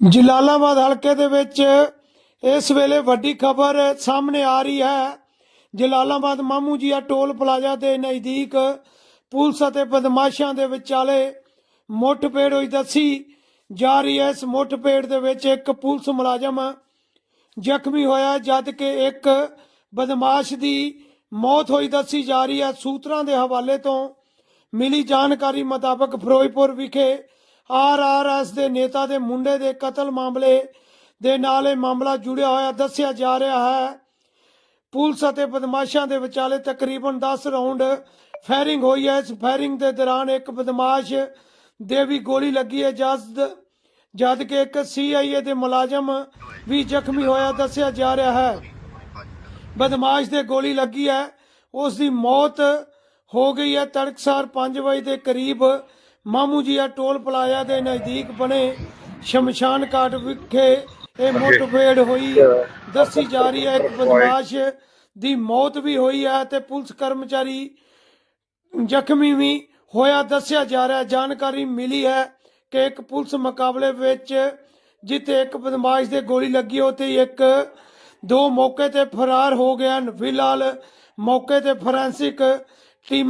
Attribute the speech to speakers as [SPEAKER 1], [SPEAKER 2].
[SPEAKER 1] ਜਲਾਲਾਬਾਦ ਹਲਕੇ ਦੇ ਵਿੱਚ ਇਸ ਵੇਲੇ ਵੱਡੀ ਖਬਰ ਸਾਹਮਣੇ ਆ ਰਹੀ ਹੈ। ਜਲਾਲਾਬਾਦ ਮਾਮੂ ਜੀਆ ਟੋਲ ਪਲਾਜ਼ਾ ਦੇ ਨਜ਼ਦੀਕ ਪੁਲਿਸ ਅਤੇ ਬਦਮਾਸ਼ਾਂ ਦੇ ਵਿਚਾਲੇ ਮੁੱਠਭੇੜ ਹੋਈ ਦੱਸੀ ਜਾ ਰਹੀ ਹੈ। ਇਸ ਮੁੱਠਭੇੜ ਦੇ ਵਿੱਚ ਇੱਕ ਪੁਲਿਸ ਮੁਲਾਜ਼ਮ ਜ਼ਖਮੀ ਹੋਇਆ, ਜਦ ਕਿ ਇੱਕ ਬਦਮਾਸ਼ ਦੀ ਮੌਤ ਹੋਈ ਦੱਸੀ ਜਾ ਰਹੀ ਹੈ। ਸੂਤਰਾਂ ਦੇ ਹਵਾਲੇ ਤੋਂ ਮਿਲੀ ਜਾਣਕਾਰੀ ਮੁਤਾਬਕ ਫਿਰੋਜ਼ਪੁਰ ਵਿਖੇ ਆਰਆਰਐਸ ਦੇ ਨੇਤਾ ਦੇ ਮੁੰਡੇ ਦੇ ਕਤਲ ਮਾਮਲੇ ਦੇ ਨਾਲ ਇਹ ਮਾਮਲਾ ਜੁੜਿਆ ਹੋਇਆ, ਦੱਸਿਆ ਜਾ ਰਿਹਾ ਹੈ। ਪੁਲਿਸ ਅਤੇ ਬਦਮਾਸ਼ਾਂ ਦੇ ਵਿਚਾਲੇ ਤਕਰੀਬਨ 10 ਰਾਉਂਡ ਫਾਇਰਿੰਗ ਹੋਈ ਹੈ। ਇਸ ਫਾਇਰਿੰਗ ਦੇ ਦੌਰਾਨ ਇੱਕ ਬਦਮਾਸ਼ ਦੇ ਵੀ ਗੋਲੀ ਲੱਗੀ ਹੈ। ਜਦ ਜਦ ਕਿ ਇੱਕ ਸੀਆਈਏ ਦੇ ਮੁਲਾਜ਼ਮ ਵੀ ਜ਼ਖਮੀ ਹੋਇਆ, ਦੱਸਿਆ ਜਾ ਰਿਹਾ ਹੈ। ਬਦਮਾਸ਼ ਦੇ ਗੋਲੀ ਲੱਗੀ ਹੈ। ਉਸ ਦੀ ਮੌਤ ਹੋ ਗਈ ਹੈ। ਤੜਕਸਾਰ 5 ਵਜੇ ਦੇ ਕਰੀਬ ਮਾਮੂ ਜੀਆ ਟੋਲ ਪਲਾਜ਼ਾ ਦੇ ਨਜ਼ਦੀਕ ਬਣੇ ਸ਼ਮਸ਼ਾਨ ਘਾਟ ਵਿਖੇ ਇਹ ਮੁੱਠਭੇੜ ਹੋਈ। ਦੱਸੀ ਜਾ ਰਹੀ ਹੈ ਇੱਕ ਬਦਮਾਸ਼ ਦੀ ਮੌਤ ਵੀ ਹੋਈ ਹੈ ਤੇ ਪੁਲਿਸ ਕਰਮਚਾਰੀ ਜ਼ਖਮੀ ਵੀ ਹੋਇਆ। ਦੱਸਿਆ ਜਾ ਰਿਹਾ ਜਾਣਕਾਰੀ ਮਿਲੀ ਹੈ ਕਿ ਇੱਕ ਪੁਲਿਸ ਮੁਕਾਬਲੇ ਵਿੱਚ ਜਿੱਥੇ ਇੱਕ ਬਦਮਾਸ਼ ਦੇ ਗੋਲੀ ਲੱਗੀ ਉੱਥੇ ਹੀ ਇੱਕ ਦੋ ਮੌਕੇ ਤੇ ਫਰਾਰ ਹੋ ਹਨ। ਫਿਲਹਾਲ ਮੌਕੇ ਤੇ ਫੋਰੈਂਸਿਕ ਟੀਮ